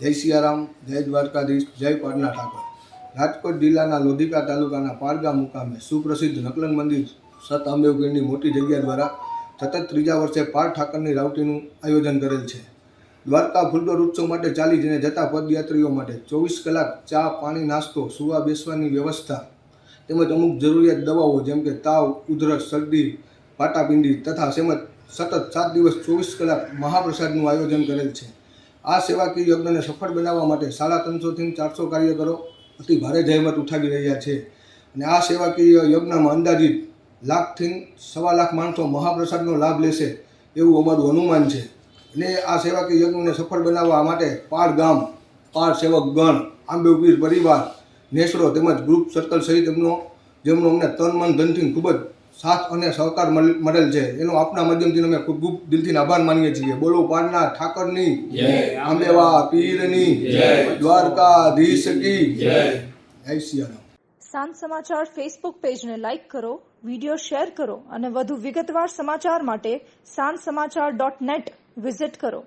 જય સિયારામ, જય દ્વારકાધીશ, જય પાટના ઠાકોર. રાજકોટ જિલ્લાના લોધિકા તાલુકાના પારગા મુકામે સુપ્રસિદ્ધ નકલંગ મંદિર સત અંબેવગીરની મોટી જગ્યા દ્વારા સતત ત્રીજા વર્ષે પાર ઠાકરની રાવટીનું આયોજન કરેલ છે. દ્વારકા ફૂલદોર ઉત્સવ માટે ચાલી જઈને જતા પદયાત્રીઓ માટે ચોવીસ કલાક ચા, પાણી, નાસ્તો, સુવા, બેસવાની વ્યવસ્થા તેમજ અમુક જરૂરિયાત દવાઓ જેમ કે તાવ, ઉધરસ, શરદી, પાટાપિંડી તથા તેમજ સતત સાત દિવસ ચોવીસ કલાક મહાપ્રસાદનું આયોજન કરેલ છે. આ સેવાકીય યજ્ઞને સફળ બનાવવા માટે સાડા ત્રણસોથી ચારસો કાર્યકરો અતિ ભારે જહેમત ઉઠાવી રહ્યા છે. અને આ સેવાકીય યજ્ઞમાં અંદાજિત લાખથી સવા લાખ માણસો મહાપ્રસાદનો લાભ લેશે એવું અમારું અનુમાન છે. અને આ સેવાકીય યજ્ઞને સફળ બનાવવા માટે પાર ગામ પાર સેવક ગણ આંબેપીર પરિવાર, નેસડો તેમજ ગ્રુપ સર્કલ સહિત એમનો, જેમનો અમને તન, મન, ધનથી ખૂબ જ સાથ અને સહકાર મળેલ છે. એનો આપના માધ્યમથી અમે ખૂબ ખૂબ દિલથી આભાર માનીએ છીએ. બોલો પારના ઠાકરની. આંબેવા પીરની. દ્વારકાધીશ કી. જય. સિયારામ સાંજ સમાચાર ફેસબુક પેજને લાઇક કરો વિડિયો શેર કરો અને વધુ વિગતવાર સમાચાર માટે સાંજ સમાચાર ડોટ નેટ વિઝિટ કરો.